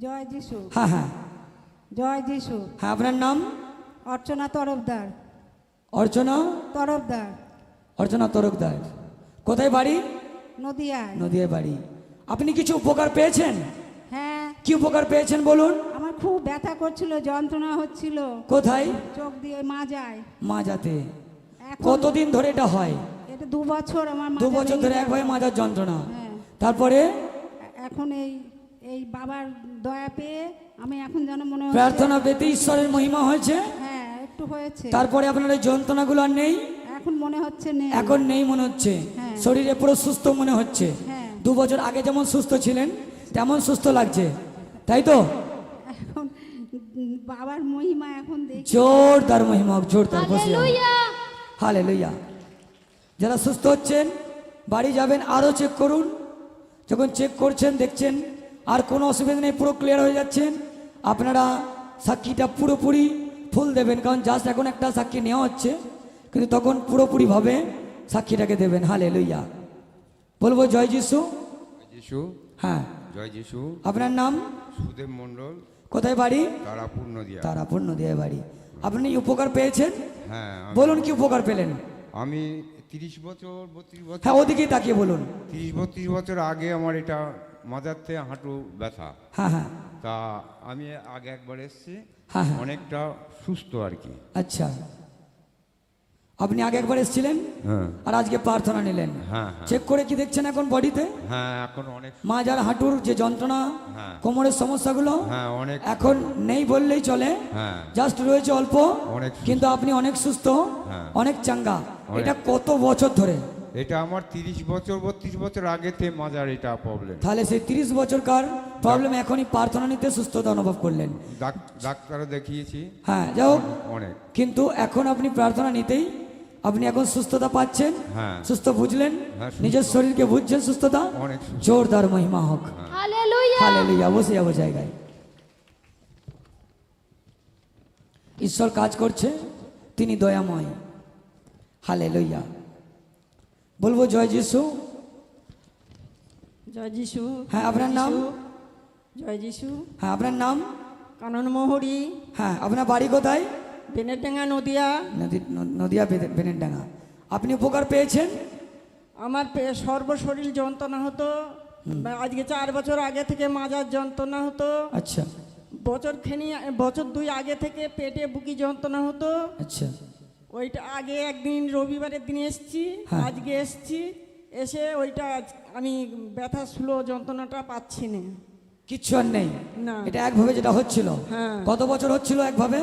জয় যিশু। হ্যাঁ হ্যাঁ। জয় যিশু। হ্যাঁ আপনার নাম? অর্চনা তরফদার। অর্চনা? তরফদার। অর্চনা তরকদার কোথায় বাড়ি? নদিয়ায়। নদিয়ায় বাড়ি। আপনি কিছু উপকার পেয়েছেন? হ্যাঁ। কি উপকার পেয়েছেন বলুন? আমার খুব ব্যথা করছিল যন্ত্রণা হচ্ছিল। কোথায়? চোখ দিয়ে মা যায়। মাজাতে। কতদিন ধরে এটা হয়? এটা দু বছর আমার দু বছর ধরে। একভাবে মাজার যন্ত্রণা। হ্যাঁ। তারপরে? এখন এই এই বাবার দয়া পেয়ে আমি এখন যেন মনে হচ্ছে প্রার্থনা পেতে ঈশ্বরের মহিমা হয়েছে। হ্যাঁ একটু হয়েছে। তারপরে আপনার এই যন্ত্রণাগুলো আর নেই? এখন মনে হচ্ছে নেই। এখন নেই মনে হচ্ছে। হ্যাঁ। শরীরে পুরো সুস্থ মনে হচ্ছে। হ্যাঁ। দু বছর আগে যেমন সুস্থ ছিলেন তেমন সুস্থ লাগছে। তাই তো? এখন বাবার মহিমা এখন দেখি। জোরদার মহিমা জোরদার বসে। হালে লইয়া যারা সুস্থ হচ্ছেন বাড়ি যাবেন আরও চেক করুন। যখন চেক করছেন দেখছেন আর কোনো অসুবিধা নেই পুরো ক্লিয়ার হয়ে যাচ্ছেন আপনারা সাক্ষীটা পুরোপুরি ফুল দেবেন কারণ জাস্ট এখন একটা সাক্ষী নেওয়া হচ্ছে কিন্তু তখন পুরোপুরিভাবে সাক্ষীটাকে দেবেন। হালে লইয়া বলব জয় যিশু। যিশু। হ্যাঁ। জয় যিশু। আপনার নাম? সুদেব মণ্ডল। কোথায় বাড়ি? তারাপুর নদিয়া। তারাপুর নদিয়ায় বাড়ি। আপনি উপকার পেয়েছেন? হ্যাঁ বলুন কি উপকার পেলেন? আমি তিরিশ বছর বত্রিশ বছর হ্যাঁ ওদিকেই তাকিয়ে বলুন। তিরিশ বত্রিশ বছর আগে আমার এটা মাজারতে হাঁটু ব্যথা। হ্যাঁ হ্যাঁ। তা আমি আগে একবার এসেছি হ্যাঁ। অনেকটা সুস্থ আর কি। আচ্ছা। আপনি আগে একবার এসেছিলেন? আর আজকে প্রার্থনা নিলেন? চেক করে কি দেখছেন এখন বডিতে? হ্যাঁ এখন অনেক মা যার হাঁটুর যে যন্ত্রণা। কোমরের সমস্যাগুলো অনেক এখন নেই বললেই চলে। জাস্ট রয়েছে অল্প কিন্তু আপনি অনেক সুস্থ। অনেক চাঙ্গা। এটা কত বছর ধরে? এটা আমার তিরিশ বছর বত্রিশ বছর আগেতে মাজার এটা প্রবলেম তাহলে সেই তিরিশ বছরকার প্রবলেম এখনই প্রার্থনা নিতে সুস্থতা অনুভব করলেন। ডাক্তার দেখিয়েছি। হ্যাঁ যাই হোক। অনেক কিন্তু এখন আপনি প্রার্থনা নিতেই আপনি এখন সুস্থতা পাচ্ছেন হ্যাঁ। সুস্থ বুঝলেন হ্যাঁ, নিজের শরীরকে বুঝছেন সুস্থতা? অনেক জোরদার মহিমা হোক। হালেলুয়া। বসে যাব জায়গায়। ঈশ্বর কাজ করছে তিনি দয়াময়। হালে লইয়া বলব জয় যিশু জয় যিশু হ্যাঁ আপনার নাম জয় যিশু হ্যাঁ আপনার নাম কানন মোহরি হ্যাঁ আপনার বাড়ি কোথায় বেনেটেঙ্গা নদিয়া নদী নদিয়া বেদে- বেনেনডাঙ্গা আপনি উপকার পেয়েছেন আমার পে- সর্বশরীর যন্ত্রণা হতো। আজকে চার বছর আগে থেকে মাজার যন্ত্রণা হতো। আচ্ছা। বছর খেনি বছর দুই আগে থেকে পেটে বুকি যন্ত্রণা হতো। আচ্ছা। ওইটা আগে একদিন রবিবারের দিন এসছি হ্যাঁ। আজকে এসছি এসে ওইটা আমি ব্যথা স্লো যন্ত্রণাটা পাচ্ছি না। কিচ্ছু আর নেই? না। এটা একভাবে যেটা হচ্ছিল? হ্যাঁ। কত বছর হচ্ছিল একভাবে?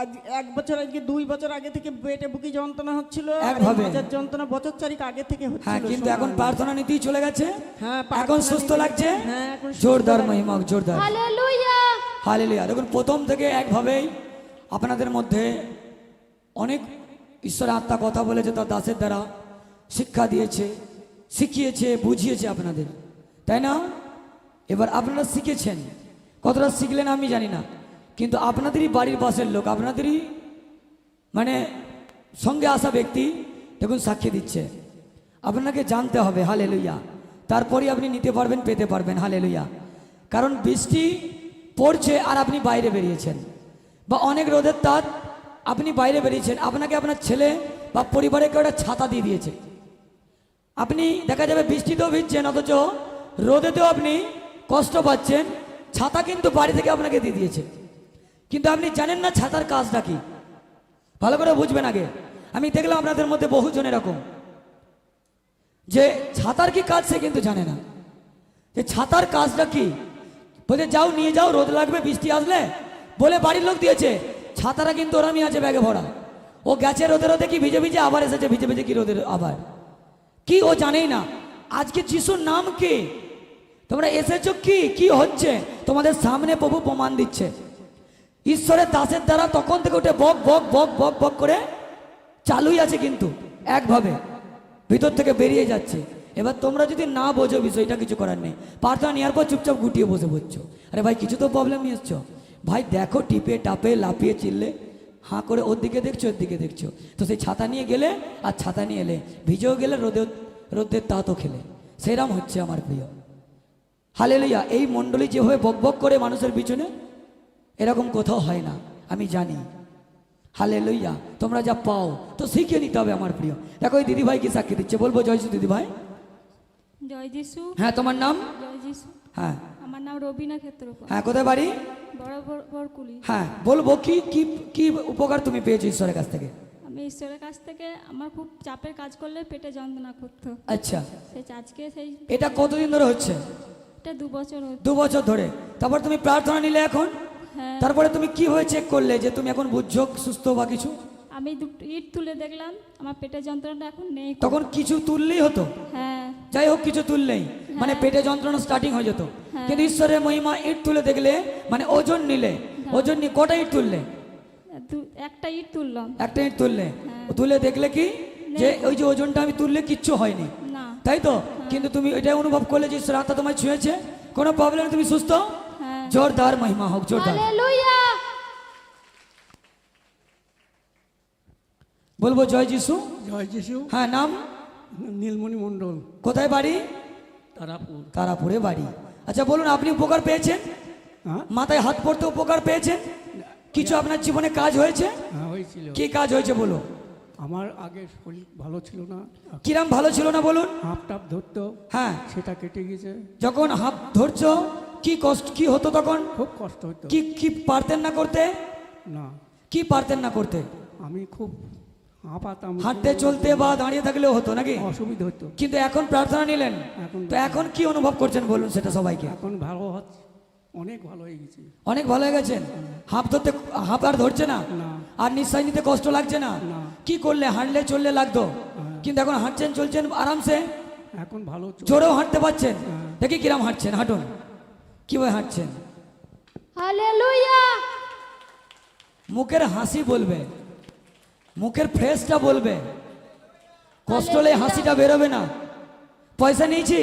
আজ এক বছর আজকে দুই বছর আগে থেকে পেটে বুকি যন্ত্রণা হচ্ছিল একভাবে? যন্ত্রণা বছর চারিক আগে থেকে হচ্ছিল হ্যাঁ কিন্তু এখন। প্রার্থনা নিতেই চলে গেছে? হ্যাঁ এখন সুস্থ লাগছে? হ্যাঁ এখন জোরদার লাগছে। মহিমা জোরদার। হালেলুয়া। দেখুন প্রথম থেকে একভাবেই আপনাদের মধ্যে অনেক ঈশ্বরের আত্মা কথা বলেছে তার দাসের দ্বারা, শিক্ষা দিয়েছে, শিখিয়েছে, বুঝিয়েছে আপনাদের। তাই না? এবার আপনারা শিখেছেন। কতটা শিখলেন আমি জানি না। কিন্তু আপনাদেরই বাড়ির পাশের লোক, আপনাদেরই মানে সঙ্গে আসা ব্যক্তি দেখুন সাক্ষী দিচ্ছে। আপনাকে জানতে হবে হালে লইয়া তারপরেই আপনি নিতে পারবেন, পেতে পারবেন হালে লইয়া কারণ বৃষ্টি পড়ছে আর আপনি বাইরে বেরিয়েছেন। বা অনেক রোদের তার আপনি বাইরে বেরিয়েছেন, আপনাকে আপনার ছেলে বা পরিবারের কেউ একটা ছাতা দিয়ে দিয়েছে। আপনি দেখা যাবে বৃষ্টিতেও ভিজছেন, অথচ রোদেতেও আপনি কষ্ট পাচ্ছেন, ছাতা কিন্তু বাড়ি থেকে আপনাকে দিয়ে দিয়েছে। কিন্তু আপনি জানেন না ছাতার কাজটা কি? ভালো করে বুঝবেন আগে। আমি দেখলাম আপনাদের মধ্যে বহুজন এরকম। যে ছাতার কি কাজ সে কিন্তু জানে না। যে ছাতার কাজটা কি? বলছে যাও, নিয়ে যাও, রোদ লাগবে, বৃষ্টি আসলে। বলে, বাড়ির লোক দিয়েছে। ছাতাটা কিন্তু ওরামই আছে ব্যাগে ভরা। ও গেছে রোদে রোদে কি ভিজে ভিজে আবার এসেছে, ভিজে ভিজে কি রোদে আবার? কি ও জানেই না। আজকে যিশুর নাম কি? তোমরা এসেছ কি? কি হচ্ছে? তোমাদের সামনে প্রভু প্রমাণ দিচ্ছে। ঈশ্বরের দাসের দ্বারা তখন থেকে উঠে বক বক বক বক বক করে চালুই আছে কিন্তু, একভাবে। ভিতর থেকে বেরিয়ে যাচ্ছে। এবার তোমরা যদি না বোঝো বিষয়টা, কিছু করার নেই। প্রার্থনা নেওয়ার পর চুপচাপ গুটিয়ে বসে পড়ছো। আরে ভাই, কিছু তো প্রবলেম নিয়ে এসছো। ভাই দেখো টিপে টাপে লাপিয়ে চিল্লে। হাঁ করে ওর দিকে দেখছ ওর দিকে দেখছ। তো সেই ছাতা নিয়ে গেলে আর ছাতা নিয়ে এলে। ভিজেও গেলে রোদে রোদের তাঁতও খেলে। সেরাম হচ্ছে আমার প্রিয়। হালে লইয়া এই মণ্ডলী যেভাবে বকবক করে মানুষের পিছনে এরকম কোথাও হয় না আমি জানি। হালে লইয়া তোমরা যা পাও তো শিখে নিতে হবে আমার প্রিয়। দেখো এই দিদিভাই কি সাক্ষী দিচ্ছে? বলব জয়সু দিদিভাই। জয় যিশু। হ্যাঁ তোমার নাম? জয় যিশু। হ্যাঁ। আমার নাম রবিনা ক্ষেত্রপাল হ্যাঁ কোথায় বাড়ি? বড় বড় হ্যাঁ বলব কি কি কি উপকার তুমি পেয়েছ ঈশ্বরের কাছ থেকে? আমি ঈশ্বরের কাছ থেকে আমার খুব চাপের কাজ করলে পেটে যন্ত্রণা করতো। আচ্ছা। সেই আজকে সেই এটা কতদিন ধরে হচ্ছে? এটা দু বছর দু বছর ধরে। তারপর তুমি প্রার্থনা নিলে এখন? হ্যাঁ। তারপরে তুমি কীভাবে চেক করলে যে তুমি এখন বুঝছ সুস্থ বা কিছু? আমি দুটো ইট তুলে দেখলাম আমার পেটের যন্ত্রণাটা এখন নেই। তখন কিছু তুললেই হতো? হ্যাঁ। যাই হোক কিছু তুললেই। মানে পেটে যন্ত্রণা স্টার্টিং হয়ে যেত। হ্যাঁ। কিন্তু ঈশ্বরের মহিমা ইট তুলে দেখলে মানে ওজন নিলে ওজন নিয়ে কটা ইট তুললে? একটা ইট তুললাম। একটা ইট তুললে? হ্যাঁ। তুলে দেখলে কি? যে ওই যে ওজনটা আমি তুললে কিচ্ছু হয়নি। তাই তো? কিন্তু তুমি এটাই অনুভব করলে যে ঈশ্বর আত্মা তোমায় ছুঁয়েছে। কোনো প্রবলেম তুমি সুস্থ? হ্যাঁ। জোরদার মহিমা হোক জোরদার। বলব জয় যিশু। জয় যিশু। হ্যাঁ নাম? নীলমণি মণ্ডল। কোথায় বাড়ি? তারাপুর। তারাপুরে বাড়ি। আচ্ছা বলুন আপনি উপকার পেয়েছেন? হ্যাঁ? মাথায় হাত পড়তে উপকার পেয়েছেন? কিছু আপনার জীবনে কাজ হয়েছে? হ্যাঁ হয়েছিল। কি কাজ হয়েছে বলুন? আমার আগে শরীর ভালো ছিল না। কিরাম ভালো ছিল না বলুন? হাফ টাপ ধরতো। হ্যাঁ। সেটা কেটে গেছে। যখন হাত ধরছো কি কষ্ট কি হতো তখন? খুব কষ্ট হতো। কি কি পারতেন না করতে? না। কি পারতেন না করতে? আমি খুব হাঁটতে চলতে বা দাঁড়িয়ে থাকলেও হতো নাকি? অসুবিধা হতো। কিন্তু এখন প্রার্থনা নিলেন। এখন তো এখন কি অনুভব করছেন বলুন সেটা সবাইকে? এখন ভালো হচ্ছে। অনেক ভালো হয়ে গেছে। অনেক ভালো হয়ে গেছেন? হাঁপ ধরতে হাঁপ আর ধরছে না? আর নিঃশ্বাস নিতে কষ্ট লাগছে না। কি করলে হাঁটলে চললে লাগতো? কিন্তু এখন হাঁটছেন চলছেন আরামসে? এখন ভালো জোরেও হাঁটতে পারছেন? দেখি কিরাম হাঁটছেন হাঁটুন। কীভাবে হাঁটছেন? মুখের হাসি বলবে। মুখের ফ্রেশটা বলবে। কষ্ট হলে হাসিটা বেরোবে না। পয়সা নিয়েছি?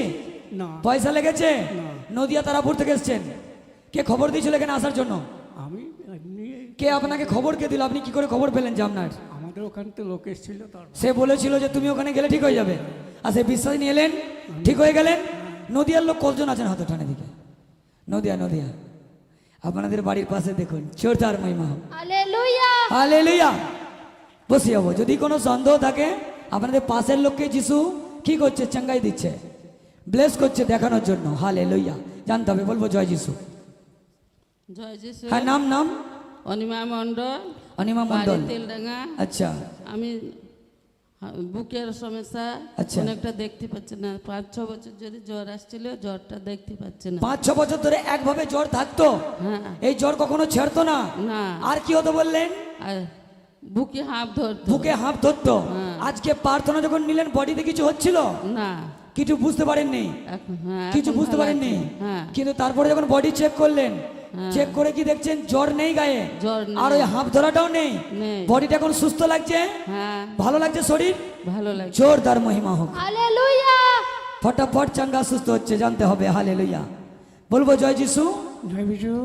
না। পয়সা লেগেছে। নদিয়া তারাপুর থেকে এসছেন। কে খবর দিয়েছিল এখানে আসার জন্য? আমি কে আপনাকে খবর কে দিল? আপনি কি করে খবর পেলেন যে আপনার? আমাদের ওখান থেকে লোক এসেছিল সে বলেছিল যে তুমি ওখানে গেলে ঠিক হয়ে যাবে। আর সে বিশ্বাস নিয়ে এলেন। ঠিক হয়ে গেলেন। নদিয়ার লোক কতজন আছেন হাতে ঠানে দিকে? নদিয়া নদিয়া। আপনাদের বাড়ির পাশে দেখুন চোরদার মহিমা। হালেলুয়া বসে যাব যদি কোনো সন্দেহ থাকে আপনাদের পাশের লোককে যিশু কি করছে চাঙ্গাই দিচ্ছে ব্লেস করছে দেখানোর জন্য। হালে লইয়া জানতে হবে বলব জয় যিশু। জয় যিশু। হ্যাঁ নাম নাম? অনিমা মণ্ডল। অনিমা মণ্ডল। তেলডাঙ্গা। আচ্ছা। আমি বুকের সমস্যা। আচ্ছা। অনেকটা দেখতে পাচ্ছি না। পাঁচ ছ বছর যদি জ্বর আসছিল জ্বরটা দেখতে পাচ্ছি না। পাঁচ ছ বছর ধরে একভাবে জ্বর থাকতো? হ্যাঁ। এই জ্বর কখনো ছাড়তো না? না। আর কি হতো বললেন? বুকে হাঁপ ধরতো। বুকে ধরতো। হ্যাঁ। আজকে প্রার্থনা যখন নিলেন বডিতে কিছু হচ্ছিল? না। কিছু বুঝতে পারেননি? হ্যাঁ কিছু বুঝতে পারেননি? হ্যাঁ। কিন্তু তারপরে যখন বডি চেক করলেন। চেক করে কি দেখছেন? জ্বর নেই গায়ে? আর ওই হাঁপ ধরাটাও নেই। বডিটা এখন সুস্থ লাগছে? হ্যাঁ। ভালো লাগছে শরীর? ভালো লাগে জোরদার মহিমা হোক। ফটাফট চাঙ্গা সুস্থ হচ্ছে জানতে হবে। হালে লইয়া বলব জয় যিশু।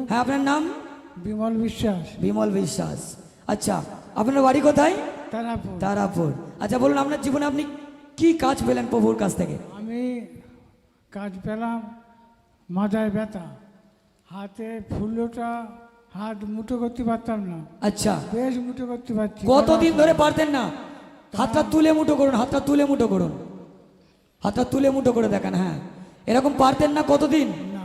হ্যাঁ আপনার নাম? বিমল বিশ্বাস। বিমল বিশ্বাস। আচ্ছা আপনার বাড়ি কোথায়? তারাপুর। তারাপুর। আচ্ছা বলুন আপনার জীবনে আপনি কি কাজ পেলেন প্রভুর কাছ থেকে? আমি কাজ পেলাম মাথায় ব্যথা। হাতে ফুলোটা হাত মুঠো করতে পারতাম না। আচ্ছা। বেশ মুঠো করতে পারছি। কতদিন ধরে পারতেন না? হাতটা তুলে মুঠো করুন হাতটা তুলে মুঠো করুন। হাতটা তুলে মুঠো করে দেখান হ্যাঁ। এরকম পারতেন না কতদিন? না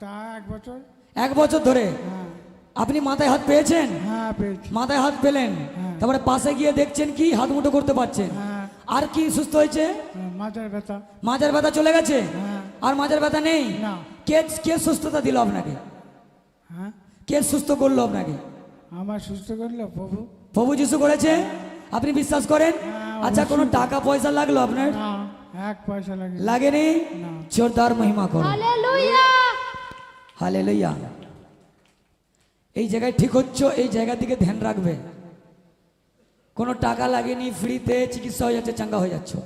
তা এক বছর। এক বছর ধরে? হ্যাঁ। আপনি মাথায় হাত পেয়েছেন? হ্যাঁ পেয়েছি মাথায় হাত পেলেন। হ্যাঁ। তারপরে পাশে গিয়ে দেখছেন কি হাত মুঠো করতে পারছেন। হ্যাঁ। আর কি সুস্থ হয়েছে? হ্যাঁ, ব্যথা। মাজার ব্যথা চলে গেছে? আর মাজার ব্যথা নেই? কে কে সুস্থতা দিল আপনাকে? কে সুস্থ করল আপনাকে? আমার সুস্থ করল প্রভু। প্রভু যিশু করেছে? আপনি বিশ্বাস করেন? আচ্ছা কোনো টাকা পয়সা লাগল আপনার? এক পয়সা লাগে লাগেনি। জোরদার মহিমা করো হালে লইয়া এই জায়গায় ঠিক হচ্ছ? এই জায়গা দিকে ধ্যান রাখবে। কোনো টাকা লাগেনি ফ্রিতে চিকিৎসা হয়ে যাচ্ছে চাঙ্গা হয়ে যাচ্ছ।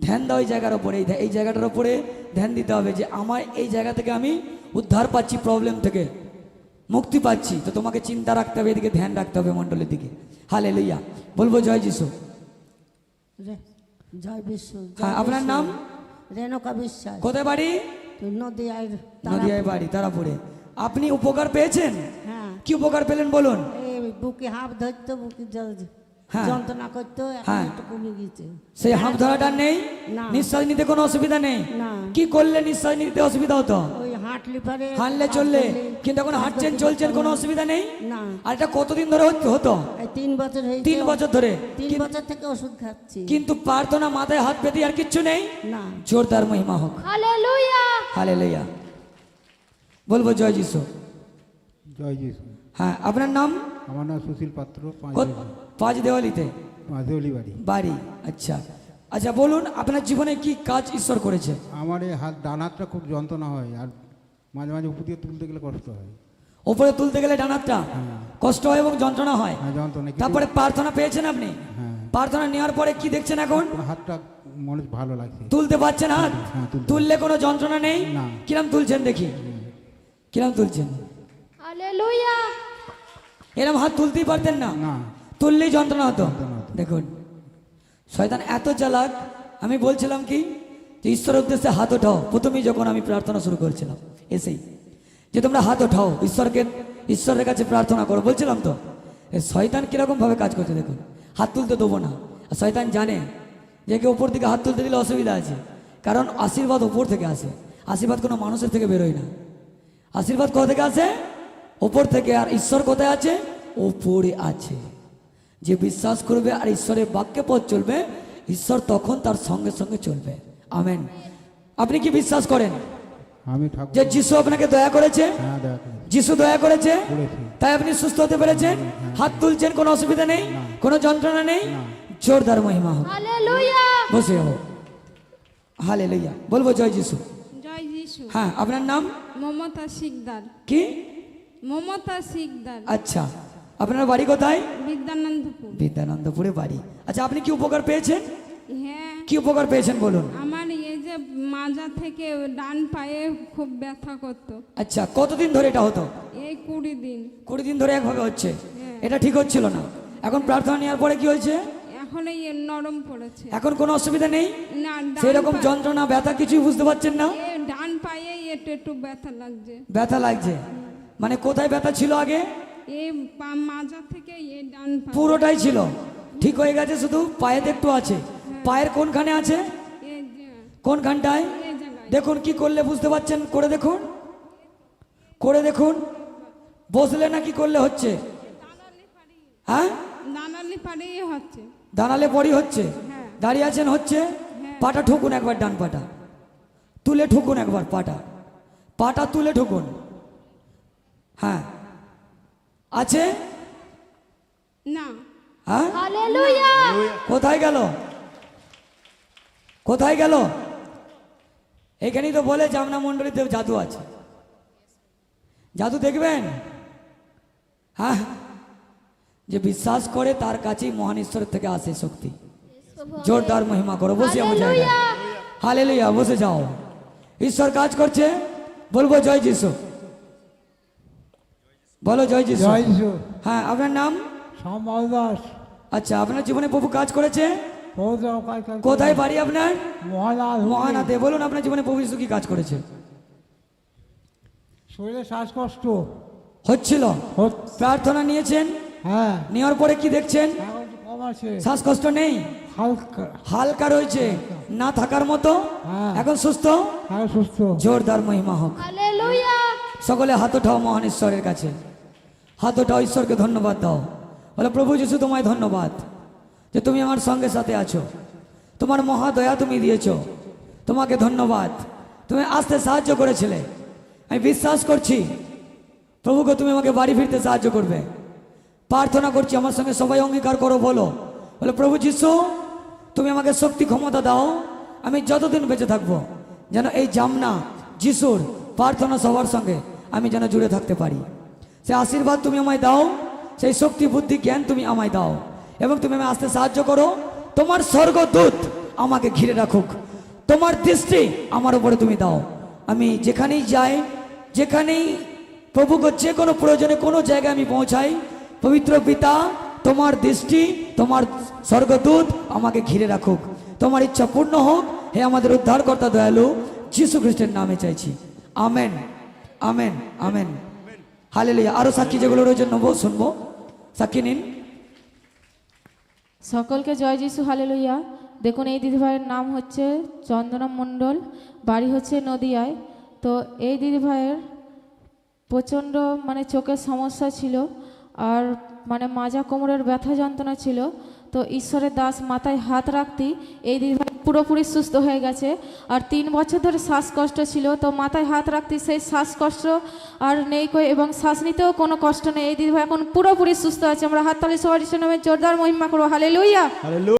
ধ্যান দাও এই জায়গার ওপরে এই এই জায়গাটার ওপরে ধ্যান দিতে হবে যে আমার এই জায়গা থেকে আমি উদ্ধার পাচ্ছি প্রবলেম থেকে মুক্তি পাচ্ছি। তো তোমাকে চিন্তা রাখতে হবে এদিকে ধ্যান রাখতে হবে মণ্ডলের দিকে। হালে লইয়া বলব জয় যিশু। রে- জয় বিশ্ব হ্যাঁ আপনার নাম? রেণুকা বিশ্বাস। কোথায় বাড়ি? নদিয়ায় নদিয়ায় বাড়ি তারাপুরে। আপনি উপকার পেয়েছেন? হ্যাঁ। কি উপকার পেলেন বলুন? এই বুকে হাফ ধরতো বুকে জল হ্যাঁ। যন্ত্রণা করতো এখন হ্যাঁ। একটু কমে গেছে। সেই হাঁপ ধরাটা নেই? না। নিঃশ্বাস নিতে কোনো অসুবিধা নেই? না। কি করলে নিঃশ্বাস নিতে অসুবিধা হতো? ওই হাঁটলি পারে হাঁটলে চললে কিন্তু এখন হাঁটছেন চলছেন কোনো অসুবিধা নেই? না। আর এটা কতদিন ধরে হচ্ছে হতো? এই তিন বছর হয়েছে। তিন বছর ধরে। তিন কিন- বছর থেকে ওষুধ খাচ্ছি। কিন্তু প্রার্থনা মাথায় হাত পেতে আর কিচ্ছু নেই? না। জোরদার মহিমা হোক। হালে লইয়া বলব জয় যিশু। জয় যিশু। হ্যাঁ আপনার নাম? আমার নাম সুশীল পাত্র পাঁচ দেওয়ালিতে মাঝেওলি বাড়ি। বাড়ি আচ্ছা। আচ্ছা বলুন আপনার জীবনে কি কাজ ঈশ্বর করেছে? আমার এই হাত ডান হাতটা খুব যন্ত্রণা হয় আর মাঝে মাঝে উপর দিয়ে তুলতে গেলে কষ্ট হয়। ওপরে তুলতে গেলে ডানারটা কষ্ট হয় এবং যন্ত্রণা হয়? হ্যাঁ যন্ত্রণা তারপরে প্রার্থনা পেয়েছেন আপনি? হ্যাঁ। প্রার্থনা নেওয়ার পরে কি দেখছেন এখন? হাতটা মনে ভালো লাগছে। তুলতে পারছেন হাত? হ্যাঁ, তুললে কোনো যন্ত্রণা নেই? কিরম তুলছেন দেখি। কিরম তুলছেন? এরম হাত তুলতেই পারতেন না? না। তুললেই যন্ত্রণা হতো। দেখুন শয়তান এত চালাক আমি বলছিলাম কি যে ঈশ্বরের উদ্দেশ্যে হাত ওঠাও। প্রথমেই যখন আমি প্রার্থনা শুরু করেছিলাম এসেই। যে তোমরা হাত ওঠাও ঈশ্বরকে ঈশ্বরের কাছে প্রার্থনা করো। বলছিলাম তো শয়তান কীরকম ভাবে কাজ করছে দেখুন। হাত তুলতে দেবো না। আর শয়তান জানে যে কেউ ওপর দিকে হাত তুলতে দিলে অসুবিধা আছে। কারণ আশীর্বাদ ওপর থেকে আসে। আশীর্বাদ কোনো মানুষের থেকে বেরোয় না। আশীর্বাদ কোথা থেকে আসে ওপর থেকে। আর ঈশ্বর কোথায় আছে? ওপরে আছে। যে বিশ্বাস করবে আর ঈশ্বরের বাক্যে পথ চলবে ঈশ্বর তখন তার সঙ্গে সঙ্গে চলবে। আমেন। আপনি কি বিশ্বাস করেন? আমি যে যিশু আপনাকে দয়া করেছে? হ্যাঁ দয়া যিশু দয়া করেছে? তাই আপনি সুস্থ হতে পেরেছেন? হাত তুলছেন? কোনো অসুবিধা নেই? কোনো যন্ত্রণা নেই? জোরদার মহিমা হোক। বসে হোক হালে লইয়া বলব জয় যিশু। জয় যিশু হ্যাঁ আপনার নাম? মমতা শিকদার। কি? মমতা শিকদার। আচ্ছা আপনার বাড়ি কোথায়? বিদ্যানন্দপুর। বিদ্যানন্দপুরে বাড়ি। আচ্ছা আপনি কি উপকার পেয়েছেন? হ্যাঁ। কি উপকার পেয়েছেন বলুন? আমার এই যে মাজা থেকে ডান পায়ে খুব ব্যথা করতো। আচ্ছা কতদিন ধরে এটা হতো? এই কুড়ি দিন। কুড়ি দিন ধরে একভাবে হচ্ছে? এটা ঠিক হচ্ছিল না। এখন প্রার্থনা নেওয়ার পরে কি হয়েছে? এখন এই নরম পড়েছে। এখন কোনো অসুবিধা নেই? না ডান সেই রকম পা- যন্ত্রণা ব্যথা কিছুই বুঝতে পারছেন না? ডান পায়ে একটু একটু ব্যথা লাগছে। ব্যথা লাগছে? মানে কোথায় ব্যথা ছিল আগে? এই মাজা থেকে এই ডান পুরোটাই ছিল। ঠিক হয়ে গেছে শুধু? পায়েতে একটু আছে। পায়ের কোনখানে আছে? কোনখানটায়? দেখুন কি করলে বুঝতে পারছেন? করে দেখুন। করে দেখুন। বসলে না কি করলে হচ্ছে? হ্যাঁ? দানালি পাড়েই হচ্ছে। দাঁড়ালে পরই হচ্ছে। হ্যাঁ। দাঁড়িয়ে আছেন হচ্ছে? পাটা ঠুকুন একবার ডান পাটা। তুলে ঠুকুন একবার পাটা। পাটা তুলে ঠুকুন হ্যাঁ। আছে? না। হ্যাঁ? কোথায় গেল? কোথায় গেল? এখানেই তো বলে জামনা মণ্ডলীতে জাদু আছে। জাদু দেখবেন? হ্যাঁ। যে বিশ্বাস করে তার কাছেই মহান ঈশ্বরের থেকে আসে শক্তি। জোরদার মহিমা করো। বসে আমার জায়গায়। হালে লইয়া বসে যাও। ঈশ্বর কাজ করছে। বলব জয় যিশু। বলো জয় যিশু। জয় যিশু। হ্যাঁ আপনার নাম? শ্যামল দাস। আচ্ছা আপনার জীবনে প্রভু কাজ করেছে? কোথায় বাড়ি আপনার? মহানাথে। বলুন আপনার জীবনে প্রভু যিশু কি কাজ করেছে। শরীরে শ্বাসকষ্ট। হচ্ছিল। প্রার্থনা নিয়েছেন? হ্যাঁ। নেওয়ার পরে কি দেখছেন? কম আছে। শ্বাসকষ্ট নেই? হালকা। হালকা রয়েছে? না থাকার মতো? হ্যাঁ। এখন সুস্থ? হ্যাঁ সুস্থ। জোরদার মহিমা হোক। সকলে হাত ওঠাও মহান ঈশ্বরের কাছে। হাত ওঠাও ঈশ্বরকে ধন্যবাদ দাও। বলে প্রভু যিশু তোমায় ধন্যবাদ যে তুমি আমার সঙ্গে সাথে আছো। তোমার মহাদয়া তুমি দিয়েছ। তোমাকে ধন্যবাদ। তুমি আসতে সাহায্য করেছিলে। আমি বিশ্বাস করছি প্রভুকে তুমি আমাকে বাড়ি ফিরতে সাহায্য করবে। প্রার্থনা করছি, আমার সঙ্গে সবাই অঙ্গীকার করো, বলো। বলে, প্রভু যিশু, তুমি আমাকে শক্তি ক্ষমতা দাও, আমি যতদিন বেঁচে থাকব, যেন এই জামনা যিশুর প্রার্থনা সবার সঙ্গে আমি যেন জুড়ে থাকতে পারি। সেই আশীর্বাদ তুমি আমায় দাও, সেই শক্তি, বুদ্ধি, জ্ঞান তুমি আমায় দাও এবং তুমি আমায় আসতে সাহায্য করো। তোমার স্বর্গদূত আমাকে ঘিরে রাখুক, তোমার দৃষ্টি আমার উপরে তুমি দাও। আমি যেখানেই যাই, যেখানেই প্রভুকে যে কোনো প্রয়োজনে কোনো জায়গায় আমি পৌঁছাই পবিত্র পিতা, তোমার দৃষ্টি, তোমার স্বর্গদূত আমাকে ঘিরে রাখুক। তোমার ইচ্ছা পূর্ণ হোক, হে আমাদের উদ্ধারকর্তা দয়ালু, যিশু খ্রিস্টের নামে চাইছি। Amen amen amen. হালেলুয়া। আরও সাক্ষী যেগুলো রয়েছে, নেব, শুনব। সাক্ষী নিন। সকলকে জয় যিশু হালে লইয়া দেখুন, এই দিদিভাইয়ের নাম হচ্ছে চন্দনা মণ্ডল, বাড়ি হচ্ছে নদিয়ায়। তো এই দিদিভাইয়ের প্রচণ্ড মানে চোখের সমস্যা ছিল। আর মানে মাজা কোমরের ব্যথা যন্ত্রণা ছিল, তো ঈশ্বরের দাস মাথায় হাত রাখতি এই দিন পুরোপুরি সুস্থ হয়ে গেছে। আর তিন বছর ধরে শ্বাসকষ্ট ছিল, তো মাথায় হাত রাখতি সেই শ্বাসকষ্ট আর নেই কই এবং শ্বাস নিতেও কোনো কষ্ট নেই। এই দিদিভাই এখন পুরোপুরি সুস্থ আছে। আমরা হাততালি সবার নামে জোরদার মহিমা করব। হালে